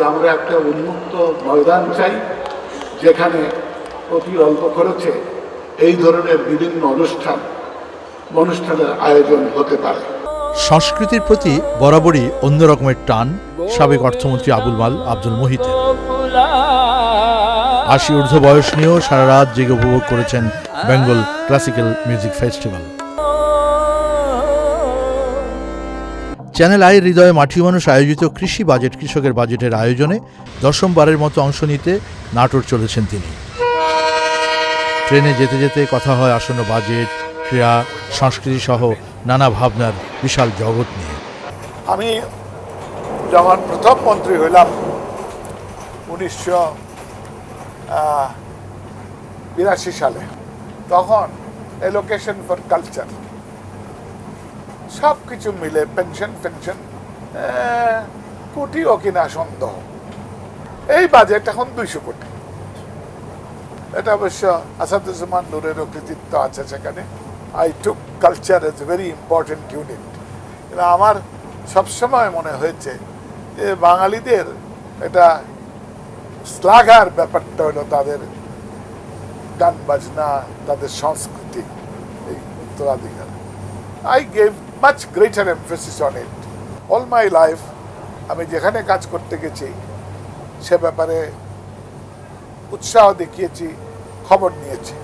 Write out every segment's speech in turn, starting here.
যে আমরা একটা উন্মুক্ত ময়দান চাই, যেখানে অতি অল্প খরচে এই ধরনের বিভিন্ন অনুষ্ঠান, অনুষ্ঠানের আয়োজন হতে পারে। সংস্কৃতির প্রতি বরাবরই অন্য রকমের টান সাবেক অর্থমন্ত্রী আবুল মাল আব্দুল মোহিতের আশি ঊর্ধ্ব বয়স নিয়েও সারা রাত জেগে উপভোগ করেছেন Bengal classical music festival. Channel I হৃদয়ে মাটি মানুষ আয়োজিত কৃষি বাজেট, কৃষকের বাজেটের আয়োজনে দশমবারের মতো অংশ নিতে নাটোর চলেছেন তিনি। ট্রেনে যেতে যেতে কথা হয় আসন্ন বাজেট, ক্রীড়া, সংস্কৃতি সহ নানা ভাবনার বিশাল জগৎ নিয়ে। আমি যখন প্রথম মন্ত্রী হইলাম, উনিশশো বিরাশি সালে, তখন এলোকেশন ফর কালচার সব কিছু মিলে পেনশন পেনশন কোটিও কিনা সন্দেহ। এই বাজেট এখন দুইশো কোটি। এটা অবশ্য আসাদুজ্জামান নূরেরও কৃতিত্ব আছে সেখানে। I took culture a very important unit কিন্তু আমার সবসময় মনে হয়েছে যে বাঙালিদের এটা শ্লাঘার ব্যাপারটা হলো তাদের গান বাজনা তাদের সংস্কৃতি, এই উত্তরাধিকার। I gave much greater emphasis on it all my life আমি যেখানে কাজ করতে গেছি সে ব্যাপারে উৎসাহ দেখিয়েছি খবর নিয়েছি।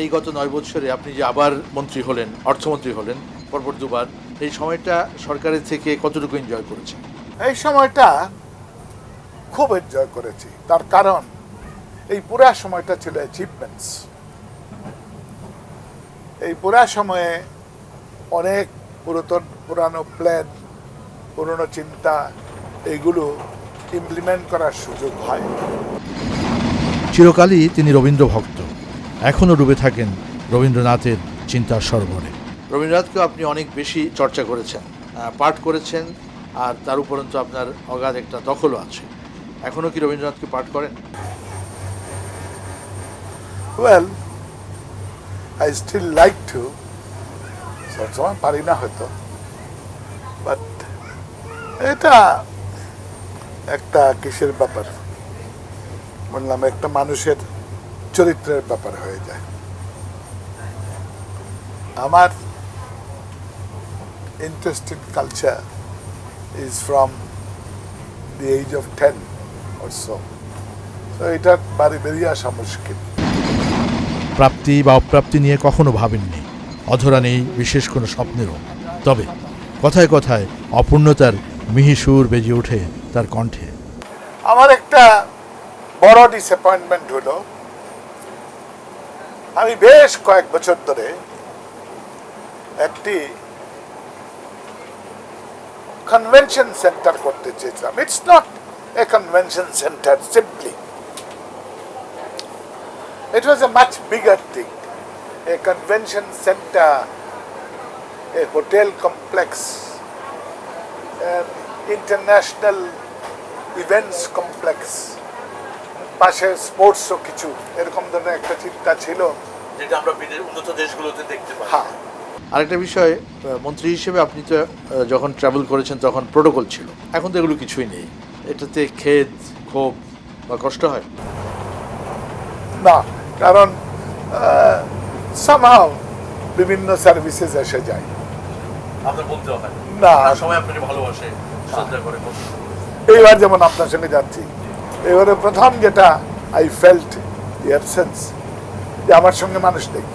এই গত নয় বছরে আপনি যে আবার মন্ত্রী হলেন অর্থমন্ত্রী হলেন পরপর দুবার এই সময়টা সরকারের থেকে কতটুকু এনজয় করেছেন? এই সময়টা খুব এনজয় করেছি। তার কারণ এই পুরা সময়টা ছিল অ্যাচিভমেন্টস এই পুরা সময়ে অনেক পুরাতন পুরানো প্ল্যান পুরনো চিন্তা এইগুলো ইমপ্লিমেন্ট করার সুযোগ হয়। চিরকালই তিনি রবীন্দ্র ভক্ত। এখনও ডুবে থাকেন রবীন্দ্রনাথের চিন্তার সরোবরে। রবীন্দ্রনাথকে আপনি অনেক বেশি চর্চা করেছেন পাঠ করেছেন আর তার উপরন্তু আপনার অগাধ একটা দখলও আছে। এখনও কি রবীন্দ্রনাথকে পাঠ করেন? Well I still like to সবসময় পারি না হয়তো। বাট এটা একটা কিসের ব্যাপার? বললাম, একটা মানুষের চরিত্রের ব্যাপার হয়ে যায়। আমার interest in culture is from the age of ten so তো এটার বাড়ি বেরিয়ে আসা মুশকিল। প্রাপ্তি বা অপ্রাপ্তি নিয়ে কখনো ভাবেননি। অধরা নেই বিশেষ কোনো স্বপ্নেরও। তবে কথায় কথায় অপূর্ণতার মিহি সুর বেজে ওঠে তার কণ্ঠে। আমার একটা বড় ডিসঅ্যাপয়েন্টমেন্ট হলো। আমি বেশ কয়েক বছর ধরে একটি কনভেনশন সেন্টার করতে চেয়েছিলাম। It's not a convention centre simply It was a much bigger thing. A convention center, a hotel complex, an international events complex, পাশে স্পোর্টসও কিছু এরকম ধরনের একটা চিন্তা ছিল। যেটা আমরা উন্নত দেশগুলোতে দেখতে পাই। হ্যাঁ। আরেকটা বিষয় মন্ত্রী হিসেবে আপনি তো যখন ট্রাভেল করেছেন তখন প্রোটোকল ছিল। এখন তো এগুলো কিছুই নেই। এটাতে খেদ ক্ষোভ বা কষ্ট হয়? না কারণ সামহাও বিভিন্ন সার্ভিসেস এসে যায়। হয় না। সময় আপনাকে ভালোবাসে শ্রদ্ধা করে এইবার যেমন আপনার সঙ্গে যাচ্ছি এবারে প্রথম যেটা আই ফেল্ট দি অ্যাবসেন্স যে আমার সঙ্গে মানুষ নেই।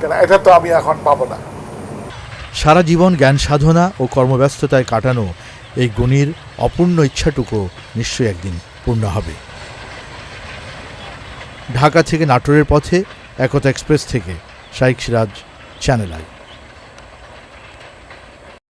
কেন? এটা তো আমি এখন পাবো না। সারা জীবন জ্ঞান সাধনা ও কর্মব্যস্ততায় কাটানো এই গুণীর অপূর্ণ ইচ্ছাটুকু নিশ্চয়ই একদিন পূর্ণ হবে। ঢাকা থেকে নাটোরের পথে একতা এক্সপ্রেস থেকে শাইক সিরাজ চ্যানেল আই।